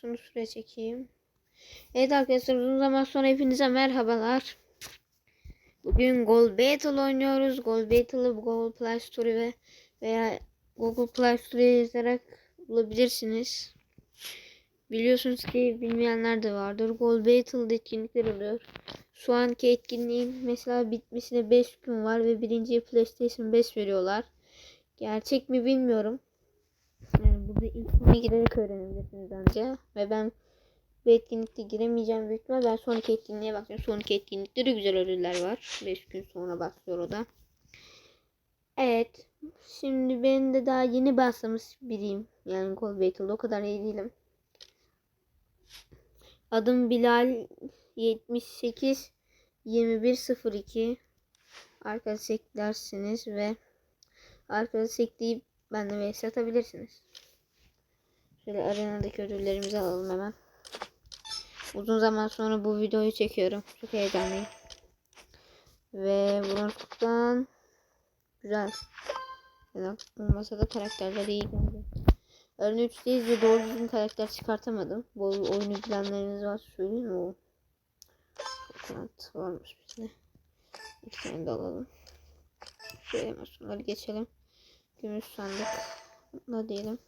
şunu şuraya çekeyim. Evet arkadaşlar uzun zaman sonra hepinize merhabalar. Bugün Gold Battle oynuyoruz. Gold Battle'ı Google Play Store ve veya Google Play Store'ya yazarak bulabilirsiniz. Biliyorsunuz ki bilmeyenler de vardır. Gold Battle'da etkinlikler oluyor. Şu anki etkinliğin mesela bitmesine 5 gün var ve birinciye PlayStation 5 veriyorlar. Gerçek mi bilmiyorum. Yani burada ilk sona girerek öğrenebilirsiniz anca. Ve ben bu etkinlikte giremeyeceğim büyük ihtimal. Ben sonraki etkinliğe bakacağım. Sonraki etkinlikte de güzel ödüller var. 5 gün sonra başlıyor o da. Evet. Şimdi ben de daha yeni başlamış biriyim. Yani Gold Battle'da o kadar iyi değilim. Adım Bilal 78 2102 Arkadaş eklersiniz ve arkadaş ekleyip benimle vs atabilirsiniz. Şöyle arenadaki ödüllerimizi alalım hemen. Uzun zaman sonra bu videoyu çekiyorum. Çok heyecanlıyım. Ve bronzluktan güzel. Yani olmasa da karakterler iyi geldi. Örneğin 3'teyiz ve doğru düzgün karakter çıkartamadım. Bu oyunu bilenleriniz var söyleyeyim mi? Kanat varmış bizde. İki tane de alalım. Şöyle hemen geçelim. Gümüş sandık. Ne diyelim.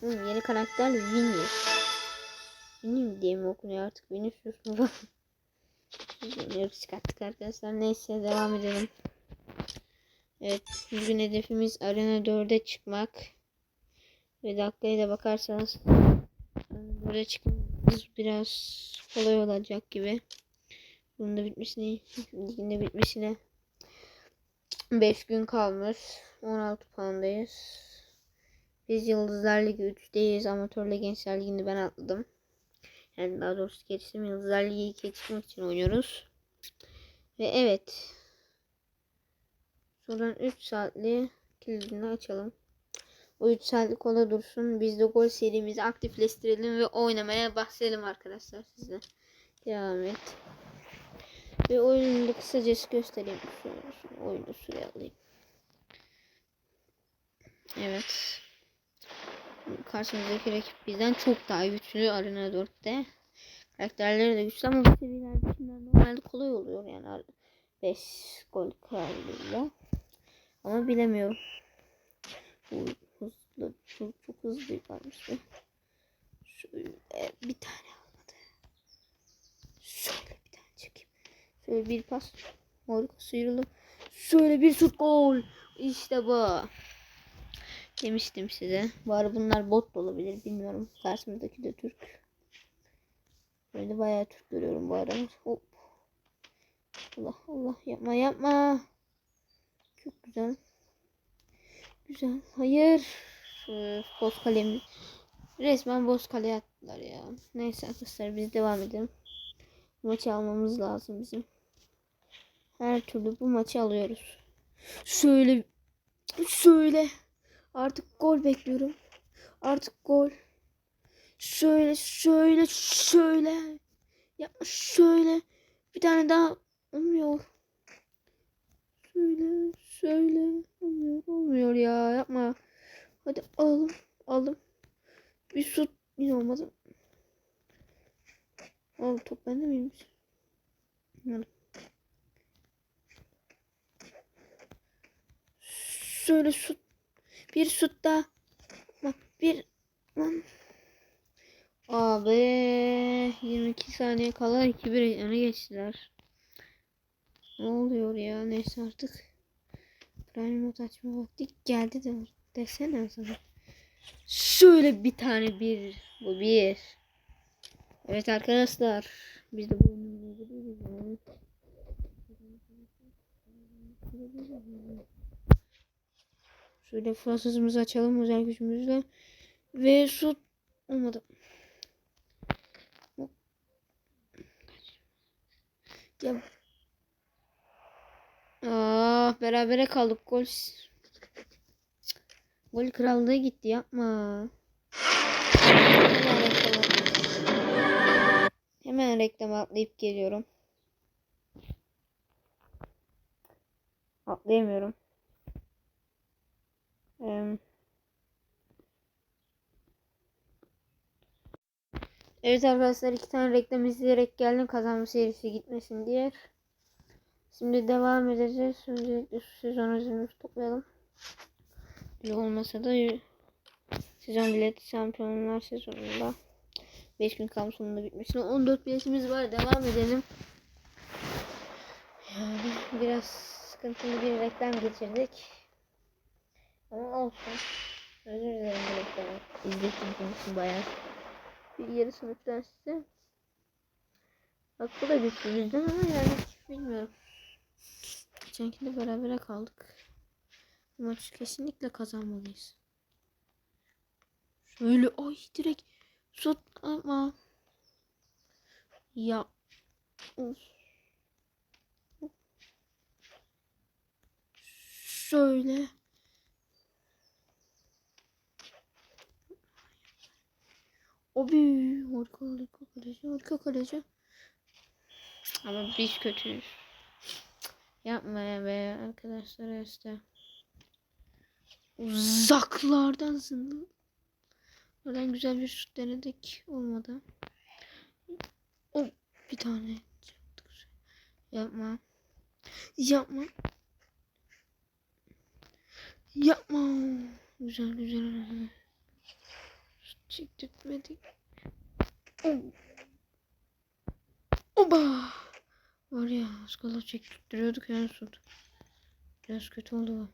Hmm, yeni karakter Winnie. Winnie mi diye mi okunuyor artık? Vinicius mu? Bilmiyoruz çıkarttık arkadaşlar. Neyse devam edelim. Evet. Bugün hedefimiz Arena 4'e çıkmak. Ve dakikaya da bakarsanız burada çıkmamız biraz kolay olacak gibi. Bunun da bitmesine, ligin bitmesine 5 gün kalmış. 16 puandayız. Biz Yıldızlar Ligi 3'teyiz. Amatörle Gençler Ligi'ni ben atladım. Yani daha doğrusu geçtim. Yıldızlar Ligi'yi geçmek için oynuyoruz. Ve evet. Şuradan 3 saatli kilidini açalım. O 3 saatlik kola dursun. Biz de gol serimizi aktifleştirelim ve oynamaya başlayalım arkadaşlar sizle. Devam et. Ve oyunu kısacası göstereyim. Oyunu şuraya alayım. Evet. Karşımızdaki rakip bizden çok daha güçlü Arena 4'te. Karakterleri de güçlü ama bu seviyelerde içinden normalde kolay oluyor yani 5 gol krallığıyla. Ama bilemiyorum. Bu hızlı, çok, çok hızlı varmış be. Şöyle bir tane almadı. Şöyle bir tane çekeyim. Şöyle bir pas. Harika sıyrıldım. Şöyle bir şut gol. İşte bu. Demiştim size. Var bunlar bot da olabilir bilmiyorum. Karşımızdaki de Türk. Böyle bayağı Türk görüyorum bu aralar. Hop. Allah Allah yapma yapma. Çok güzel. Güzel. Hayır. Ee, boz kalemi. Resmen boz kaleye attılar ya. Neyse arkadaşlar biz devam edelim. Maçı almamız lazım bizim. Her türlü bu maçı alıyoruz. Şöyle şöyle artık gol bekliyorum. Artık gol. Şöyle şöyle şöyle. Yapma şöyle. Bir tane daha olmuyor. Şöyle şöyle olmuyor olmuyor ya yapma. Hadi alalım aldım. Bir su yine olmadı. Al top bende miymiş? Aldım. Şöyle şut. Bir daha. Bak bir. Lan. Abi 22 saniye kala 2-1 öne geçtiler. Ne oluyor ya neyse artık. Prime mode açma vakti geldi de desene sana. Şöyle bir tane bir. Bu bir. Evet arkadaşlar. Biz de bu Şöyle Fransızımızı açalım özel gücümüzle. Ve su olmadı. Ya. Aa, berabere kaldık gol. Gol krallığı gitti yapma. Hemen reklam, Hemen reklam atlayıp geliyorum. Atlayamıyorum. Evet arkadaşlar iki tane reklam izleyerek geldim kazanma serisi gitmesin diye. Şimdi devam edeceğiz. Öncelikle sezon özelimizi toplayalım. Öyle olmasa da sezon bileti şampiyonlar sezonunda 5 gün kalmış sonunda bitmesine 14 biletimiz var. Devam edelim. Yani biraz sıkıntılı bir reklam geçirdik. Ama olsun. Özür dilerim reklamı. İzlettiğim için bayağı bir yarı sınıftan size. Bak bu da güçlü bizden ama yani bilmiyorum. Geçenkinde berabere kaldık. Bu maçı kesinlikle kazanmalıyız. Şöyle ay direkt şut ama ya Of. şöyle Abi harika harika kaleci harika kaleci. Ama biz kötüyüz. Yapma ya be arkadaşlar işte. Uzaklardan zındı. Oradan güzel bir şut denedik. Olmadı. O bir tane. Yapma. Yapma. Yapma. Güzel güzel. Çektirtmedik. Oh. Oba. Var ya az kala çektiriyorduk yani şut. Biraz kötü oldu bu.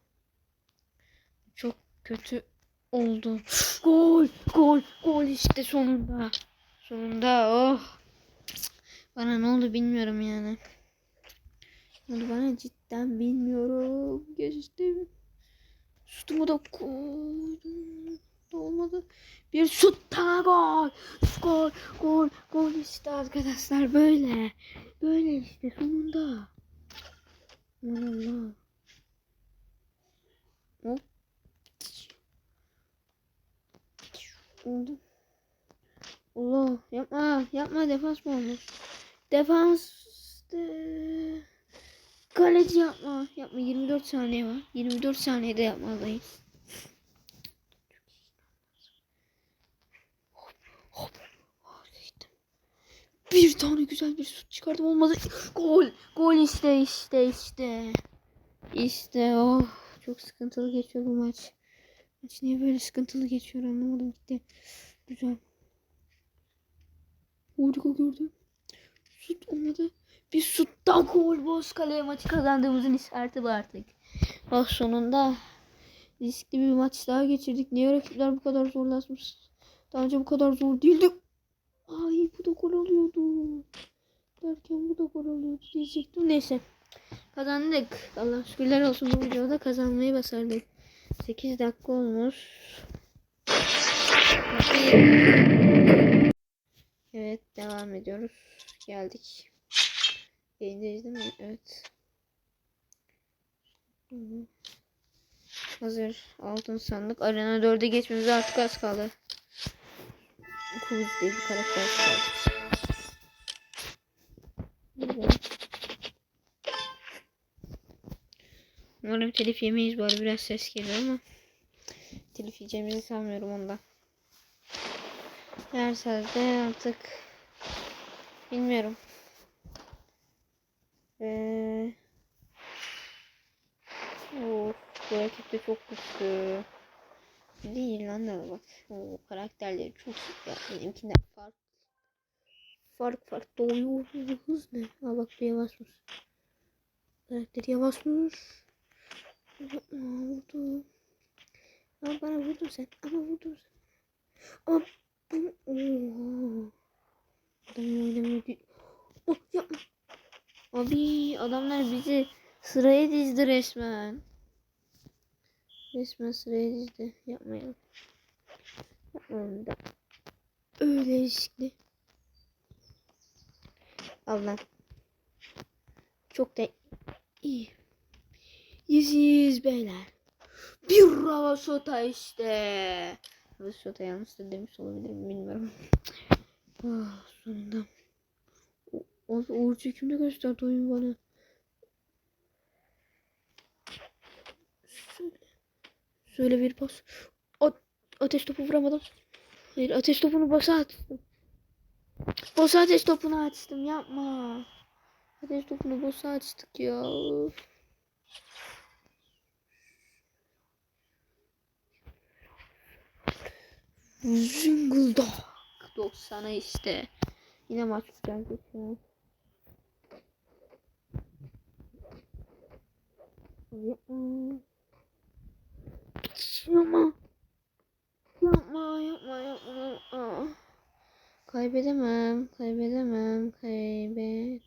Çok kötü oldu. Gol, gol, gol işte sonunda. Sonunda oh. Bana ne oldu bilmiyorum yani. Ne oldu bana cidden bilmiyorum. Geçtim. Şutumu da koydum. Da olmadı. Bir şut daha gol. Gol, gol, gol işte arkadaşlar böyle. Böyle işte sonunda. Aman Allah. Hop. Oldu. Allah yapma yapma defans mı olmuş? Defans de... Kaleci yapma yapma 24 saniye var 24 saniyede yapmalıyız. Hop hop. Oh, geçtim. Bir tane güzel bir şut çıkardım olmadı. Gol gol işte işte işte. İşte oh çok sıkıntılı geçiyor bu maç. Maç niye böyle sıkıntılı geçiyor anlamadım gitti. Güzel. Harika gördüm. Şut olmadı. Bir şut daha gol boz maçı kazandığımızın işareti bu artık. Ah sonunda riskli bir maç daha geçirdik. Niye rakipler bu kadar zorlaşmış? Daha önce bu kadar zor değildi. Ay bu da gol oluyordu. Derken bu da gol oluyordu diyecektim. Neyse. Kazandık. Allah şükürler olsun bu videoda kazanmayı başardık. 8 dakika olmuş. Evet devam ediyoruz. Geldik. Yayındayız mi? Evet. Hazır. Altın sandık. Arena 4'e geçmemize artık az kaldı. Kuvuz diye bir karakter kaldı. Umarım telif yemeyiz bu arada biraz ses geliyor ama telif yiyeceğimizi sanmıyorum ondan. Her sözde artık bilmiyorum. Ee, of, bu rakip de çok güçlü. Değil lan da bak. O karakterleri çok iyi ya. Benimkinden fark. Fark fark doğuyor. Hız ne? Ha bak bir yavaşmış. Karakteri yavaşmış. Yapma vurdu. Ama bana vurdun sen. Ama vurdun sen. Ama bunu... Oha. Adam oynamıyor. Oh yapma. Abi adamlar bizi sıraya dizdi resmen. Resmen sıraya dizdi. Yapmayalım. Yapmayalım da. Öyle riskli. Allah. Çok da iyi. Yüzüz beyler. Bir Ravasota işte. Ravasota yanlış da demiş olabilirim bilmiyorum. ah, sonunda. O, o Uğur çekimde gösterdi oyun bana. Şöyle bir pas. A, ateş topu vuramadım. Hayır ateş topunu basa attım. Boss ateş topunu açtım yapma. Ateş topunu boss açtık ya. Zinguldak. 90'a işte. Yine maç güzel geçiyor. Yapma. Yapma, yapma, yapma, yapma. Kaybedemem, kaybedemem, kaybet.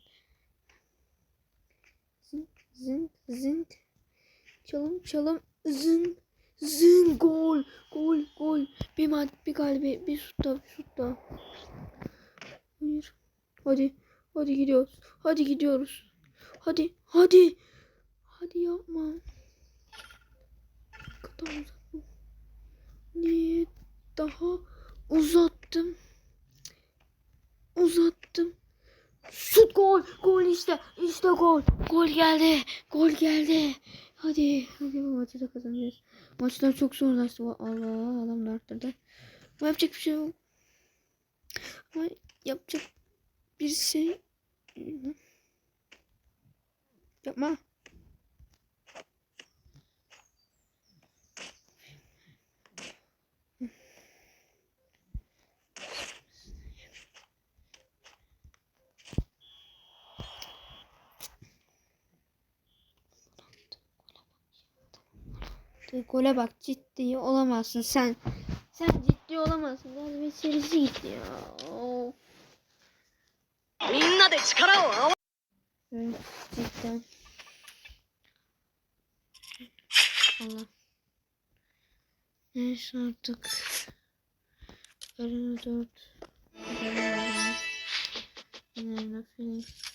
Zınk, zınk, zınk. Çalım, çalım, zınk, zınk, gol, gol, gol. Bir mat, bir kalbi, bir şutta, bir şutta. Hayır. Hadi, hadi gidiyoruz, hadi gidiyoruz. Hadi, hadi. Hadi yapma. Kadar uzattım. Niye daha uzattım? Uzattım. Şut gol. Gol işte. İşte gol. Gol geldi. Gol geldi. Hadi. Hadi bu maçı da kazanacağız. Maçlar çok zorlaştı. Allah adam da arttırdı. Ama yapacak bir şey yok. Ama yapacak bir şey yapma. gole bak ciddi olamazsın sen. Sen ciddi olamazsın. Galibiyet serisi gitti ya. Of. Minna de çıkara cidden. Allah. Neyse artık. Arena 4. Arena 4. Arena 4.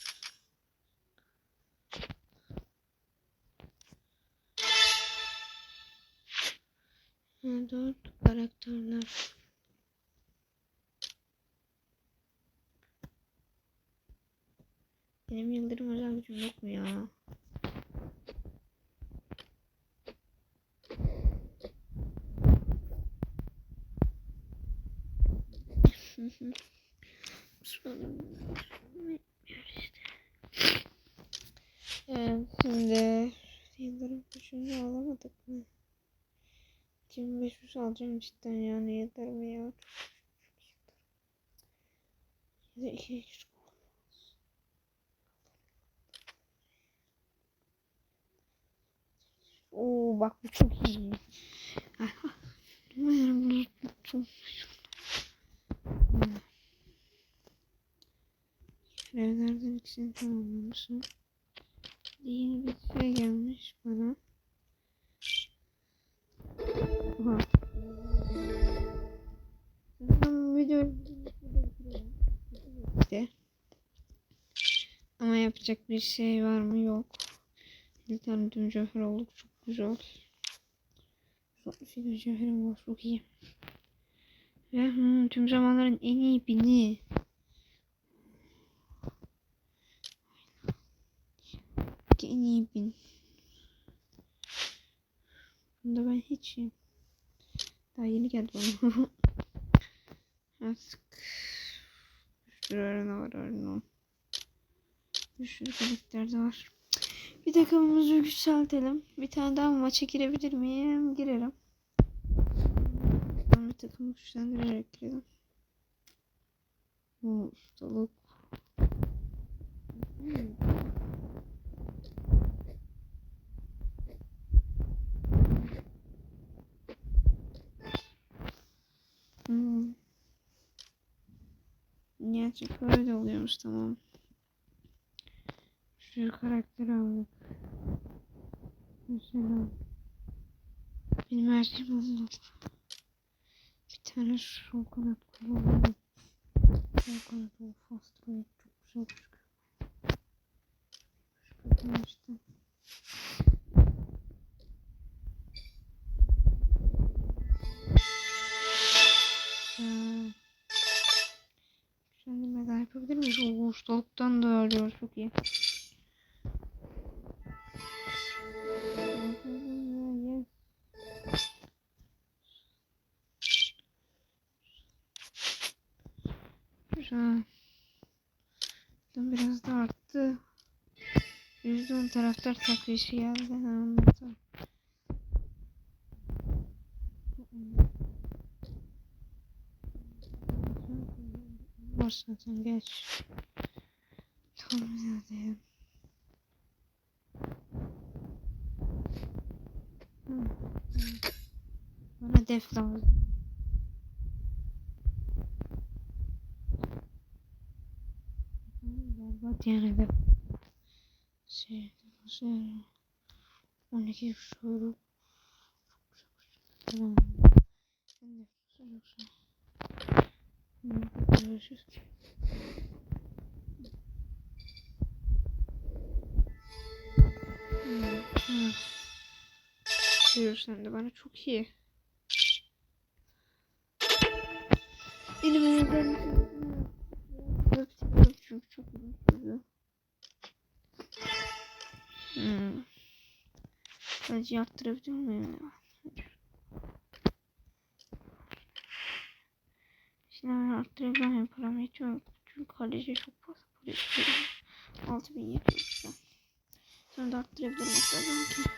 4 karakterler. Benim yıldırım özel gücüm yok mu ya? Evet, şimdi yıldırım gücünü alamadık mı? 2500 alacağım cidden yani yıldırım ya. Ya da 200 Oo bak bu çok iyi. Umarım bunu tuttum. Görevlerden ikisini tamamlamışım. Yeni bir şey gelmiş bana. Aha. Zaten video işte. Ama yapacak bir şey var mı? Yok. Bir tane tüm mücevher olduk. Çok güzel. 162 mücevherim var. Çok iyi. Ve hmm, tüm zamanların en iyi bini. En iyi bin. Bunda ben hiç. Daha yeni geldi bana. Artık bir sürü arena var arena. Bir sürü karakter de var. Bir takımımızı yükseltelim. Bir tane daha maça girebilir miyim? Girerim. Ben bir takımı güçlendirerek girelim. Bu ustalık. Hmm. Gerçek öyle oluyormuş tamam. Şu karakteri aldık. Mesela benim her şeyim oldu. Bir tane sol kanat kullanalım. Sol kanat o fast çok güzel çıkıyor. Şu kadar işte. Yapabilir miyiz? O ustalıktan da arıyor çok iyi. an. Biraz da arttı. %10 taraftar takviyesi geldi. Anladım. Zaten geç. Tamam hadi. Bana def lazım. Berbat yani de. Şey, şey. 12 soru. Tamam. De yoksa. Görüşürüz. Görürsen de bana çok iyi. Elime yazarım. Öptüm çünkü çok sürdü. Hmm. Sadece yaptırabiliyor muyum ya? Şimdi hem param yetiyor. Çünkü kaleci çok fazla para istiyor. 6700 lira. Sonra da arttırabilirim hatta belki.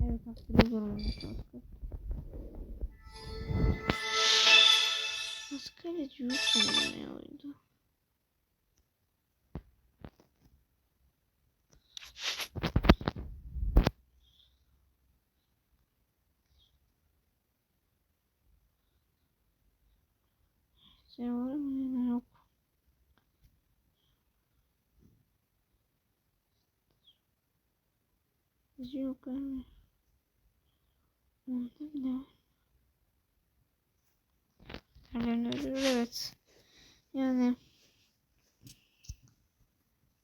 Evet arttırabiliyorum onu çok. Nasıl kaleci yok sanırım ya oyunda. Şey var mı? Yok. Kaleci yok yani. Onda bile. Diğerlerini öldürür evet. Yani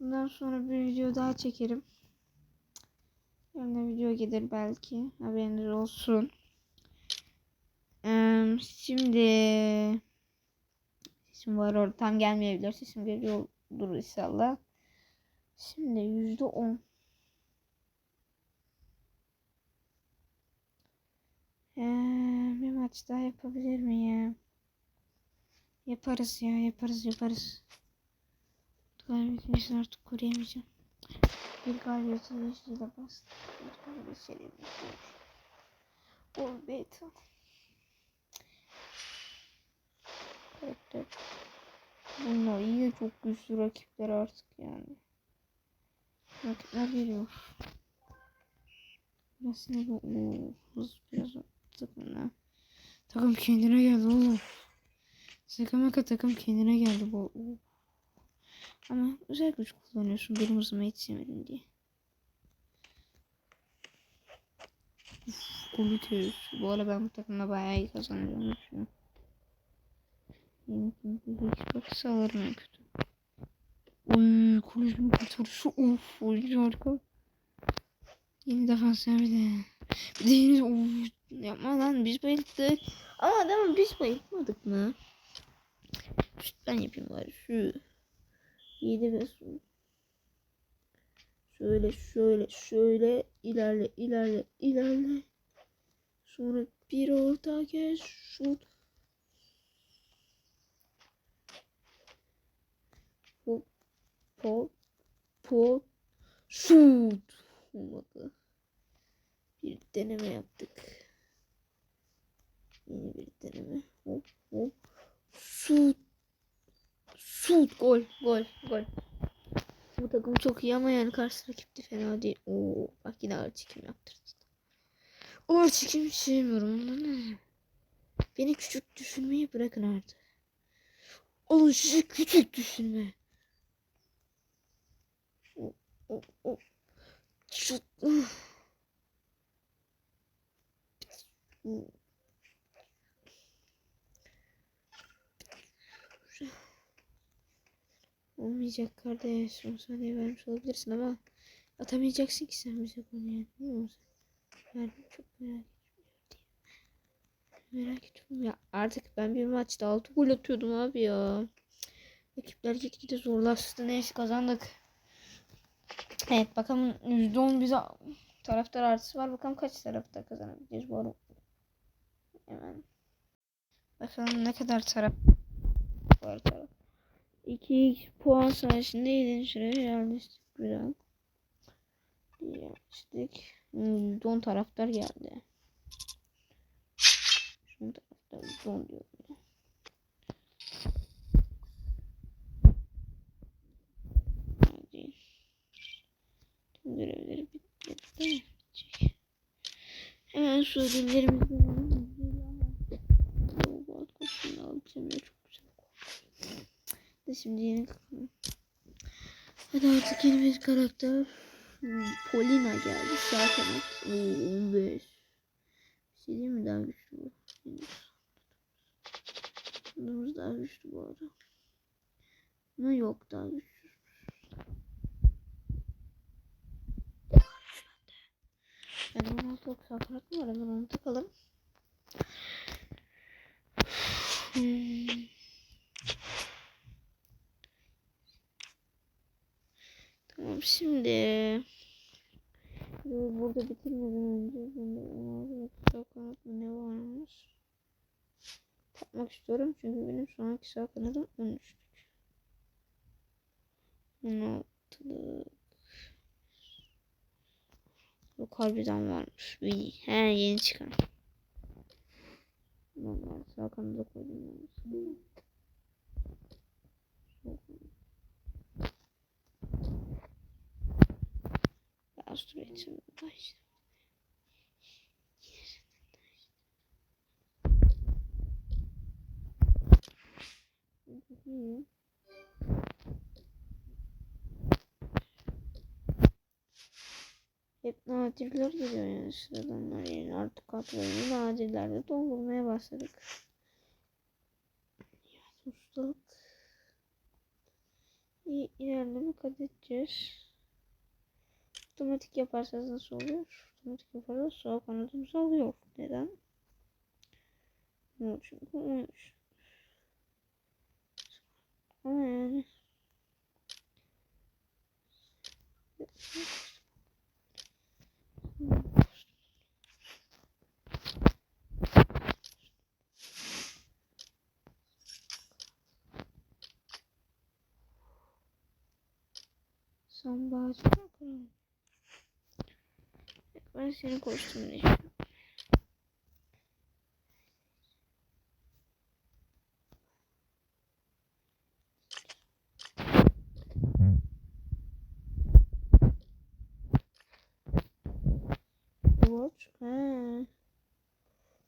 bundan sonra bir video daha çekerim. Yarın video gelir belki. Haberiniz olsun. Eee, şimdi sesim var orada tam gelmeyebilir. Sesim geliyordur inşallah. Şimdi yüzde on. Eee, bir maç daha yapabilir miyim? Yaparız ya yaparız yaparız. Galibiyetimizi artık koruyamayacağım. Bir galibiyeti yeşiliyle bastı. Bir galibiyet serimiz var. O beta. Karakter. Bunlar iyi çok güçlü rakipler artık yani. Rakipler geliyor. Sinirli. Oo, hız biraz takımına. Takım kendine geldi oğlum. Sakamaka takım kendine geldi bu. Ama özel güç kullanıyorsun benim hızıma yetişemedin diye. Tüyüz. Bu arada ben bu takımda bayağı iyi düşünüyorum. Yeni Xbox alırım en kötü. Oy kulübün kurtarışı of oyuncu harika. Yeni defans bir de. Bir de yeni of yapma lan biz bayıldık. Ama adamı biz bayılmadık mı? Ben yapayım bari şu. 7 ve su. Şöyle şöyle şöyle ilerle ilerle ilerle. Sonra bir orta geç şut. Hop hop hop şut. Olmadı. Bir deneme yaptık. Yeni bir deneme. Hop hop. Şut. Şut gol gol gol. Bu takım çok iyi ama yani karşı rakip de fena değil. Oo bak yine ağır çekim yaptırdı. Ağır çekim sevmiyorum. Beni küçük düşünmeyi bırakın artık. Oğlum sizi küçük düşünme. O, o, o. Olmayacak kardeş. 10 saniye vermiş olabilirsin ama atamayacaksın ki sen bize bunu yani. Değil mi? Ben çok merak etmiyorum diye. Merak etmiyorum ya. Artık ben bir maçta 6 gol atıyordum abi ya. Rakipler gitgide zorlaştı. Neyse kazandık. Evet bakalım %10 bize taraftar artısı var. Bakalım kaç taraftar kazanabileceğiz bu arada. Hemen. Bakalım ne kadar taraf var taraf. 2 puan sayesinde 7. sıraya yerleştik biraz. Yerleştik. Hmm, Don taraftar geldi. Son taraftar don diyorum ya. Hadi. Tüm görevleri bitti. Bitecek. Hemen şu ödüllerimizi alalım. Yok, arkadaşını alacağım ya çok şimdi yeni Hadi artık yeni bir karakter. Hmm, Polina geldi. Oo, 15. Bir şey değil mi? Daha güçlü bu. Bunumuz daha güçlü bu arada. Ama yok daha güçlü. Ben 16 sağ kanat mı var? Hemen onu takalım. Hmm. Şimdi burada bitirmeden önce bunda 16 sağ kanat mı ne varmış? Takmak istiyorum çünkü benim şu anki sağ kanadım 13'lük. 16'lık. Yok harbiden varmış. İyi. He yeni çıkan. Vallahi sağ kanada koydum. Biraz süreçim da işte. İyi. Hep nadirler geliyor yani sıradanlar yani artık kadroyu nadirlerle doldurmaya başladık. Ustalık. İyi ilerleme kat edeceğiz. Otomatik yaparsanız nasıl oluyor? Otomatik yaparsanız sağ kanadımız alıyor. Neden? Ne çünkü 13. Ama yani bakalım. Ben senin kostümünü istiyorum. Watch. He.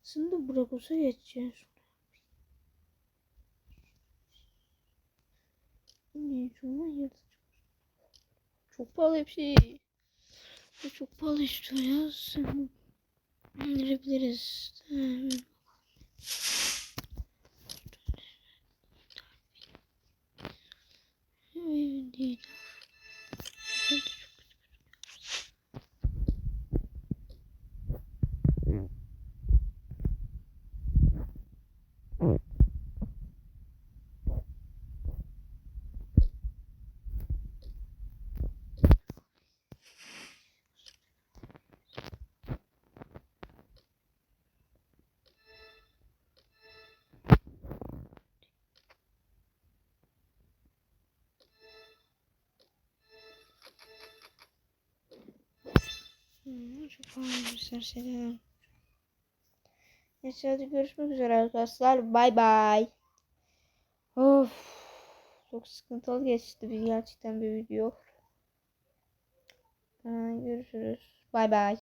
Şimdi Brakos'a geçeceğiz. Ne. Çok pahalı hepsi. Bu çok pahalı istiyor ya. İndirebiliriz. Değil. Çok pahalıymışlar şeyler. Neyse hadi görüşmek üzere arkadaşlar. Bay bay. Of. Çok sıkıntılı geçti bir gerçekten bir video. Ha, görüşürüz. Bay bay.